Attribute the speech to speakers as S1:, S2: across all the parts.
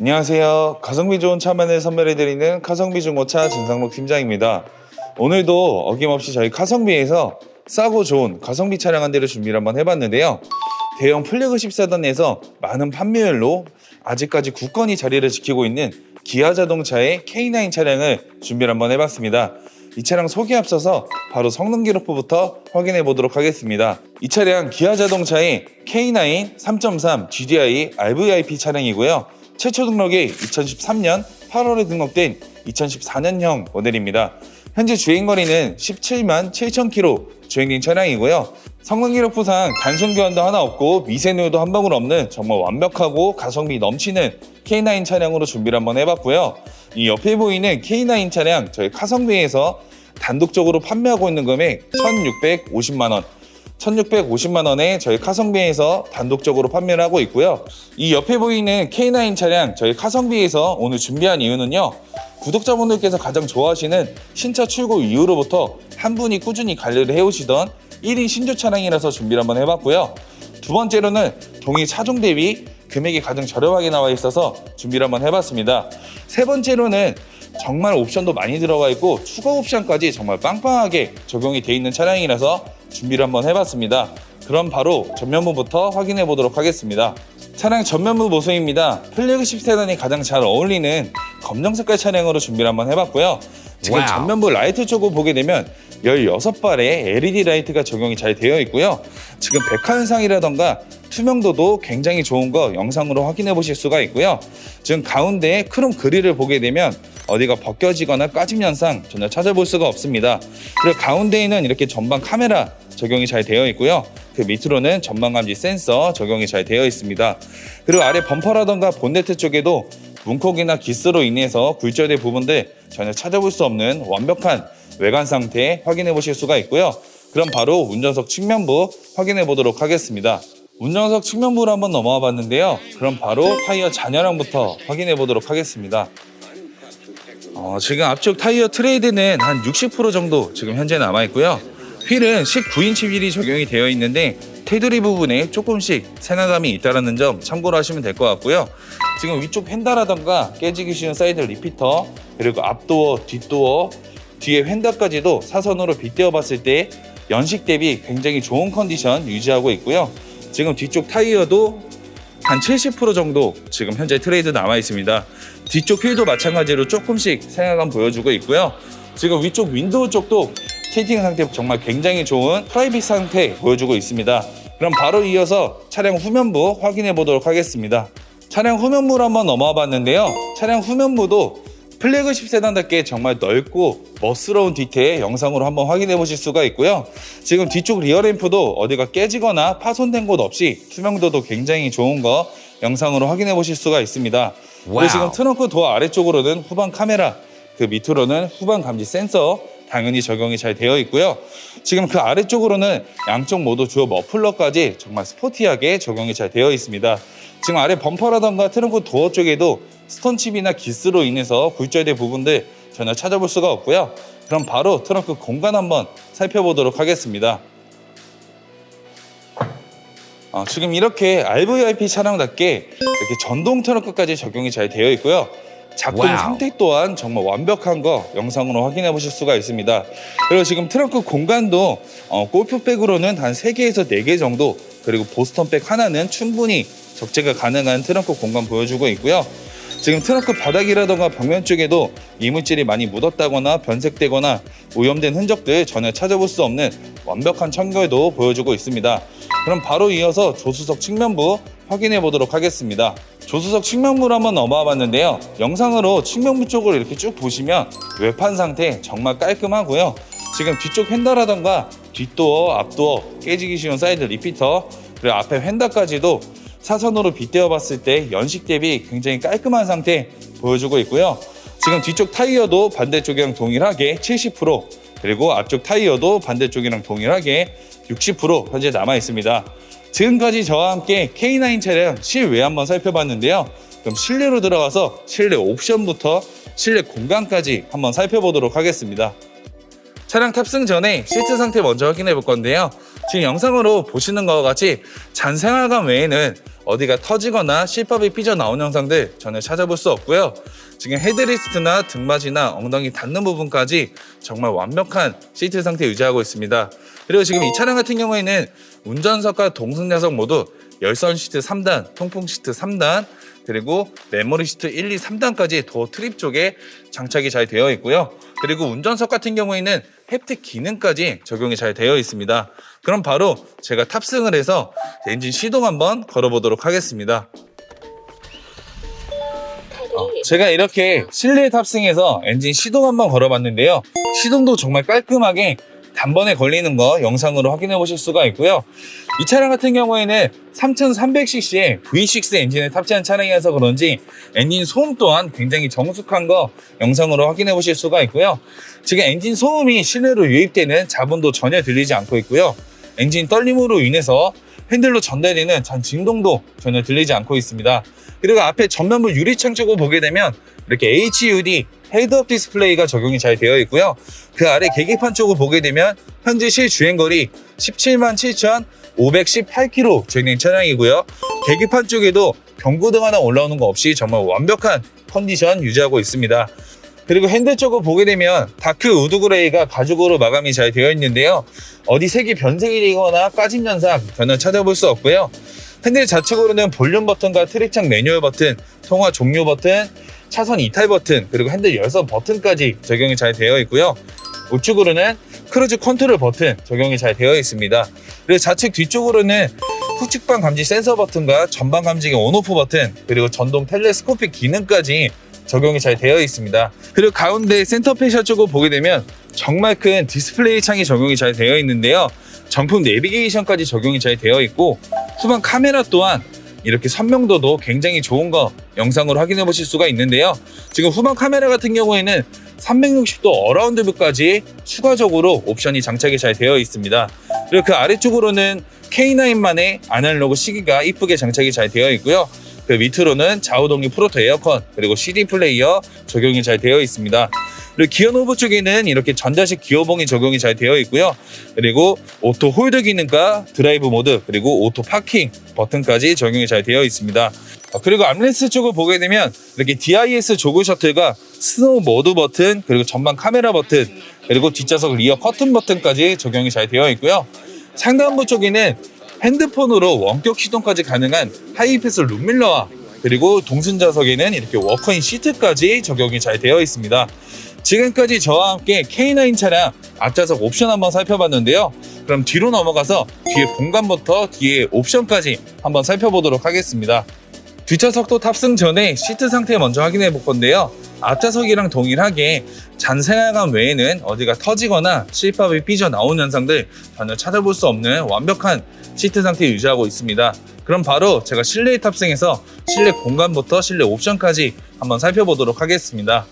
S1: 안녕하세요. 가성비 좋은 차만을 선별해드리는 가성비 중고차 진상록 팀장입니다. 오늘도 어김없이 저희 가성비에서 싸고 좋은 가성비 차량 한 대를 준비를 한번 해봤는데요. 대형 플래그십 세단에서 많은 판매율로 아직까지 굳건히 자리를 지키고 있는 기아 자동차의 K9 차량을 준비를 한번 해봤습니다. 이 차량 소개 앞서서 바로 성능 기록부부터 확인해 보도록 하겠습니다. 이 차량 기아 자동차의 K9 3.3 GDI RVIP 차량이고요. 최초 등록이 2013년 8월에 등록된 2014년형 모델입니다. 현재 주행 거리는 17만 7천 킬로 주행된 차량이고요. 성능 기록부상 단순 교환도 하나 없고 미세누유도 한 방울 없는 정말 완벽하고 가성비 넘치는 K9 차량으로 준비를 한번 해봤고요. 이 옆에 보이는 K9 차량 저희 카성비에서 단독적으로 판매하고 있는 금액 1,650만 원. 1,650만 원에 저희 카성비에서 단독적으로 판매를 하고 있고요. 이 옆에 보이는 K9 차량 저희 카성비에서 오늘 준비한 이유는요. 구독자분들께서 가장 좋아하시는 신차 출고 이후로부터 한 분이 꾸준히 관리를 해오시던 1인 신조 차량이라서 준비를 한번 해봤고요. 두 번째로는 동일 차종 대비 금액이 가장 저렴하게 나와 있어서 준비를 한번 해봤습니다. 세 번째로는 정말 옵션도 많이 들어가 있고 추가 옵션까지 정말 빵빵하게 적용이 돼 있는 차량이라서 준비를 한번 해봤습니다. 그럼 바로 전면부부터 확인해 보도록 하겠습니다. 차량 전면부 모습입니다. 플래그십 세단이 가장 잘 어울리는 검정 색깔 차량으로 준비를 한번 해봤고요. 지금
S2: 와우.
S1: 전면부 라이트 쪽을 보게 되면 16발의 LED 라이트가 적용이 잘 되어 있고요. 지금 백화 현상이라던가 투명도도 굉장히 좋은 거 영상으로 확인해 보실 수가 있고요. 지금 가운데 크롬 그릴을 보게 되면 어디가 벗겨지거나 까짐 현상 전혀 찾아볼 수가 없습니다. 그리고 가운데에는 이렇게 전방 카메라 적용이 잘 되어 있고요. 그 밑으로는 전방 감지 센서 적용이 잘 되어 있습니다. 그리고 아래 범퍼라던가 본네트 쪽에도 문콕이나 기스로 인해서 굴절된 부분들 전혀 찾아볼 수 없는 완벽한 외관 상태 확인해 보실 수가 있고요. 그럼 바로 운전석 측면부 확인해 보도록 하겠습니다. 운전석 측면부를 한번 넘어와 봤는데요. 그럼 바로 타이어 잔여량부터 확인해 보도록 하겠습니다. 어, 지금 앞쪽 타이어 트레이드는 한 60% 정도 지금 현재 남아 있고요. 휠은 19인치 휠이 적용이 되어 있는데 테두리 부분에 조금씩 생화감이 있다는 점 참고로 하시면 될 것 같고요. 지금 위쪽 휀다라던가 깨지기 쉬운 사이드 리피터 그리고 앞도어, 뒷도어, 뒤에 휀다까지도 사선으로 빗대어 봤을 때 연식 대비 굉장히 좋은 컨디션 유지하고 있고요. 지금 뒤쪽 타이어도 한 70% 정도 지금 현재 트레이드 남아 있습니다. 뒤쪽 휠도 마찬가지로 조금씩 생활감 보여주고 있고요. 지금 위쪽 윈도우 쪽도 세팅 상태 정말 굉장히 좋은 프라이빗 상태 보여주고 있습니다. 그럼 바로 이어서 차량 후면부 확인해 보도록 하겠습니다. 차량 후면부를 한번 넘어와 봤는데요. 차량 후면부도 플래그십 세단답게 정말 넓고 멋스러운 디테일 영상으로 한번 확인해 보실 수가 있고요. 지금 뒤쪽 리어램프도 어디가 깨지거나 파손된 곳 없이 투명도도 굉장히 좋은 거 영상으로 확인해 보실 수가 있습니다. 그리고. 지금 트렁크 도어 아래쪽으로는 후방 카메라, 그 밑으로는 후방 감지 센서 당연히 적용이 잘 되어 있고요. 지금 그 아래쪽으로는 양쪽 모두 주요 머플러까지 정말 스포티하게 적용이 잘 되어 있습니다. 지금 아래 범퍼라던가 트렁크 도어 쪽에도 스톤칩이나 기스로 인해서 굴절된 부분들 전혀 찾아볼 수가 없고요. 그럼 바로 트렁크 공간 한번 살펴보도록 하겠습니다. 어, 지금 이렇게 RVIP 차량답게 이렇게 전동 트렁크까지 적용이 잘 되어 있고요. 작동
S2: 와우.
S1: 상태 또한 정말 완벽한 거 영상으로 확인해 보실 수가 있습니다. 그리고 지금 트렁크 공간도 어, 골프백으로는 한 3개에서 4개 정도 그리고 보스턴백 하나는 충분히 적재가 가능한 트렁크 공간 보여주고 있고요. 지금 트렁크 바닥이라던가 벽면 쪽에도 이물질이 많이 묻었다거나 변색되거나 오염된 흔적들 전혀 찾아볼 수 없는 완벽한 청결도 보여주고 있습니다. 그럼 바로 이어서 조수석 측면부 확인해 보도록 하겠습니다. 조수석 측면부를 한번 넘어와 봤는데요. 영상으로 측면부 쪽을 이렇게 쭉 보시면 외판 상태 정말 깔끔하고요. 지금 뒤쪽 휀다라던가 뒷도어, 앞도어, 깨지기 쉬운 사이드 리피터, 그리고 앞에 휀다까지도 사선으로 빗대어 봤을 때 연식 대비 굉장히 깔끔한 상태 보여주고 있고요. 지금 뒤쪽 타이어도 반대쪽이랑 동일하게 70% 그리고 앞쪽 타이어도 반대쪽이랑 동일하게 60% 현재 남아 있습니다. 지금까지 저와 함께 K9 차량 실외 한번 살펴봤는데요. 그럼 실내로 들어가서 실내 옵션부터 실내 공간까지 한번 살펴보도록 하겠습니다. 차량 탑승 전에 시트 상태 먼저 확인해 볼 건데요. 지금 영상으로 보시는 것과 같이 잔 생활감 외에는 어디가 터지거나 실밥이 삐져나온 영상들 전혀 찾아볼 수 없고요. 지금 헤드리스트나 등받이나 엉덩이 닿는 부분까지 정말 완벽한 시트 상태 유지하고 있습니다. 그리고 지금 이 차량 같은 경우에는 운전석과 동승자석 모두 열선 시트 3단, 통풍 시트 3단, 그리고 메모리 시트 1, 2, 3단까지 도어 트립 쪽에 장착이 잘 되어 있고요. 그리고 운전석 같은 경우에는 햅틱 기능까지 적용이 잘 되어 있습니다. 그럼 바로 제가 탑승을 해서 엔진 시동 한번 걸어보도록 하겠습니다. 어, 제가 이렇게 실내 탑승해서 엔진 시동 한번 걸어봤는데요. 시동도 정말 깔끔하게 단번에 걸리는 거 영상으로 확인해 보실 수가 있고요. 이 차량 같은 경우에는 3300cc의 V6 엔진을 탑재한 차량이라서 그런지 엔진 소음 또한 굉장히 정숙한 거 영상으로 확인해 보실 수가 있고요. 지금 엔진 소음이 실내로 유입되는 자본도 전혀 들리지 않고 있고요. 엔진 떨림으로 인해서 핸들로 전달되는 전 진동도 전혀 들리지 않고 있습니다. 그리고 앞에 전면부 유리창 쪽을 보게 되면 이렇게 HUD 헤드업 디스플레이가 적용이 잘 되어 있고요. 그 아래 계기판 쪽을 보게 되면 현재 실주행거리 17만 7,518km 주행된 차량이고요. 계기판 쪽에도 경고등 하나 올라오는 거 없이 정말 완벽한 컨디션 유지하고 있습니다. 그리고 핸들 쪽을 보게 되면 다크 우드 그레이가 가죽으로 마감이 잘 되어 있는데요. 어디 색이 변색이 되거나 까진 현상 전혀 찾아볼 수 없고요. 핸들 좌측으로는 볼륨 버튼과 트랙창 매뉴얼 버튼, 통화 종료 버튼, 차선 이탈 버튼, 그리고 핸들 열선 버튼까지 적용이 잘 되어 있고요. 우측으로는 크루즈 컨트롤 버튼 적용이 잘 되어 있습니다. 그리고 좌측 뒤쪽으로는 후측방 감지 센서 버튼과 전방 감지기 온오프 버튼, 그리고 전동 텔레스코픽 기능까지 적용이 잘 되어 있습니다. 그리고 가운데 센터 페셜 쪽을 보게 되면 정말 큰 디스플레이 창이 적용이 잘 되어 있는데요. 정품 내비게이션까지 적용이 잘 되어 있고 후방 카메라 또한 이렇게 선명도도 굉장히 좋은 거 영상으로 확인해 보실 수가 있는데요. 지금 후방 카메라 같은 경우에는 360도 어라운드 뷰까지 추가적으로 옵션이 장착이 잘 되어 있습니다. 그리고 그 아래쪽으로는 K9만의 아날로그 시기가 이쁘게 장착이 잘 되어 있고요. 그 밑으로는 좌우동리 프로토 에어컨 그리고 CD 플레이어 적용이 잘 되어 있습니다. 그리고 기어 노브 쪽에는 이렇게 전자식 기어봉이 적용이 잘 되어 있고요. 그리고 오토 홀드 기능과 드라이브 모드 그리고 오토 파킹 버튼까지 적용이 잘 되어 있습니다. 어, 그리고 암레스 쪽을 보게 되면 이렇게 DIS 조그 셔틀과 스노우 모드 버튼 그리고 전방 카메라 버튼 그리고 뒷좌석 리어 커튼 버튼까지 적용이 잘 되어 있고요. 상단부 쪽에는 핸드폰으로 원격 시동까지 가능한 하이패스 룸밀러와 그리고 동승자석에는 이렇게 워커인 시트까지 적용이 잘 되어 있습니다. 지금까지 저와 함께 K9 차량 앞좌석 옵션 한번 살펴봤는데요. 그럼 뒤로 넘어가서 뒤에 공간부터 뒤에 옵션까지 한번 살펴보도록 하겠습니다. 뒷좌석도 탑승 전에 시트 상태 먼저 확인해 볼 건데요. 앞좌석이랑 동일하게 잔 생활감 외에는 어디가 터지거나 실밥이 삐져 나온 현상들 전혀 찾아볼 수 없는 완벽한 시트 상태 유지하고 있습니다. 그럼 바로 제가 실내에 탑승해서 실내 공간부터 실내 옵션까지 한번 살펴보도록 하겠습니다.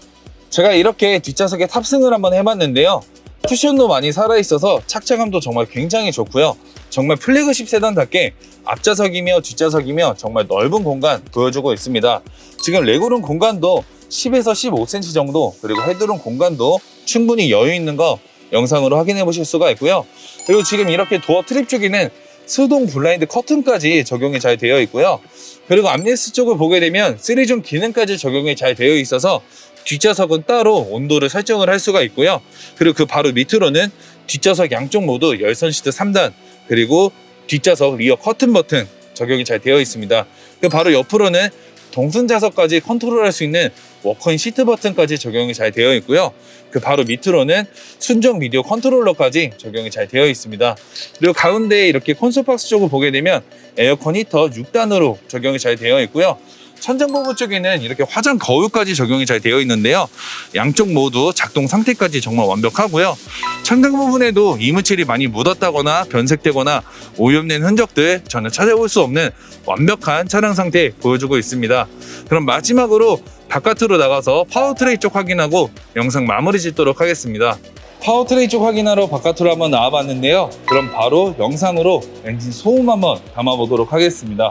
S1: 제가 이렇게 뒷좌석에 탑승을 한번 해봤는데요. 쿠션도 많이 살아있어서 착장감도 정말 굉장히 좋고요. 정말 플래그십 세단답게 앞좌석이며 뒷좌석이며 정말 넓은 공간 보여주고 있습니다. 지금 레그룸 공간도 10에서 15cm 정도 그리고 헤드룸 공간도 충분히 여유 있는 거 영상으로 확인해 보실 수가 있고요. 그리고 지금 이렇게 도어 트립 쪽에는 수동 블라인드 커튼까지 적용이 잘 되어 있고요. 그리고 암레스 쪽을 보게 되면 3중 기능까지 적용이 잘 되어 있어서 뒷좌석은 따로 온도를 설정을 할 수가 있고요. 그리고 그 바로 밑으로는 뒷좌석 양쪽 모두 열선 시트 3단 그리고 뒷좌석 리어 커튼 버튼 적용이 잘 되어 있습니다. 그 바로 옆으로는 동승자석까지 컨트롤할 수 있는 워커인 시트 버튼까지 적용이 잘 되어 있고요. 그 바로 밑으로는 순정 미디어 컨트롤러까지 적용이 잘 되어 있습니다. 그리고 가운데 이렇게 콘솔 박스 쪽을 보게 되면 에어컨 히터 6단으로 적용이 잘 되어 있고요. 천장 부분 쪽에는 이렇게 화장 거울까지 적용이 잘 되어 있는데요. 양쪽 모두 작동 상태까지 정말 완벽하고요. 천장 부분에도 이물질이 많이 묻었다거나 변색되거나 오염된 흔적들 전혀 찾아볼 수 없는 완벽한 차량 상태 보여주고 있습니다. 그럼 마지막으로 바깥으로 나가서 파워트레이 쪽 확인하고 영상 마무리 짓도록 하겠습니다. 파워트레이 쪽 확인하러 바깥으로 한번 나와봤는데요. 그럼 바로 영상으로 엔진 소음 한번 담아보도록 하겠습니다.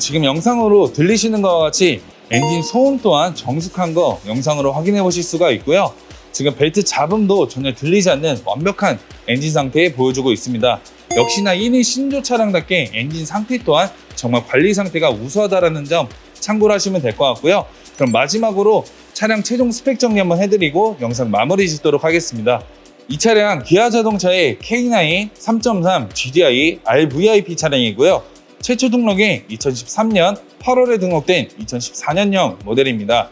S1: 지금 영상으로 들리시는 것과 같이 엔진 소음 또한 정숙한 거 영상으로 확인해 보실 수가 있고요. 지금 벨트 잡음도 전혀 들리지 않는 완벽한 엔진 상태에 보여주고 있습니다. 역시나 1인 신조 차량답게 엔진 상태 또한 정말 관리 상태가 우수하다라는 점 참고를 하시면 될 것 같고요. 그럼 마지막으로 차량 최종 스펙 정리 한번 해드리고 영상 마무리 짓도록 하겠습니다. 이 차량 기아 자동차의 K9 3.3 GDI RVIP 차량이고요. 최초 등록이 2013년 8월에 등록된 2014년형 모델입니다.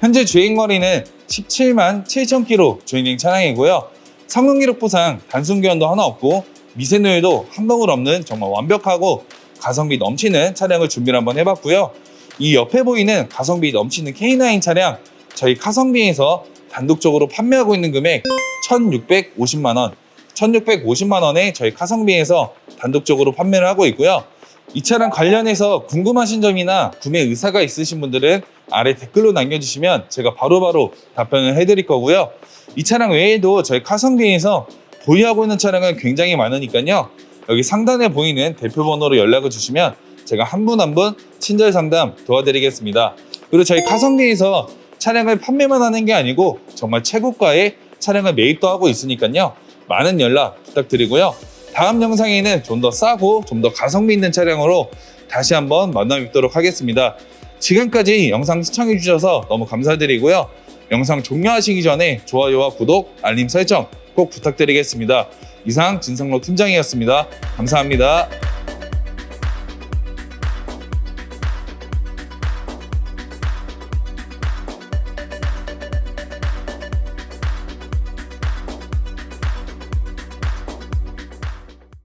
S1: 현재 주행거리는 17만 7천 킬로 주행된 차량이고요. 성능 기록부상 단순 교환도 하나 없고 미세누유도 한 방울 없는 정말 완벽하고 가성비 넘치는 차량을 준비를 한번 해봤고요. 이 옆에 보이는 가성비 넘치는 K9 차량 저희 카성비에서 단독적으로 판매하고 있는 금액 1,650만 원, 1,650만 원에 저희 카성비에서 단독적으로 판매를 하고 있고요. 이 차량 관련해서 궁금하신 점이나 구매 의사가 있으신 분들은 아래 댓글로 남겨주시면 제가 바로 바로 답변을 해드릴 거고요. 이 차량 외에도 저희 카성비에서 보유하고 있는 차량은 굉장히 많으니까요. 여기 상단에 보이는 대표 번호로 연락을 주시면 제가 한 분 한 분 친절 상담 도와드리겠습니다. 그리고 저희 카성비에서 차량을 판매만 하는 게 아니고 정말 최고가의 차량을 매입도 하고 있으니까요. 많은 연락 부탁드리고요. 다음 영상에는 좀 더 싸고 좀 더 가성비 있는 차량으로 다시 한번 만나 뵙도록 하겠습니다. 지금까지 영상 시청해 주셔서 너무 감사드리고요. 영상 종료하시기 전에 좋아요와 구독, 알림 설정 꼭 부탁드리겠습니다. 이상 진성로 팀장이었습니다. 감사합니다.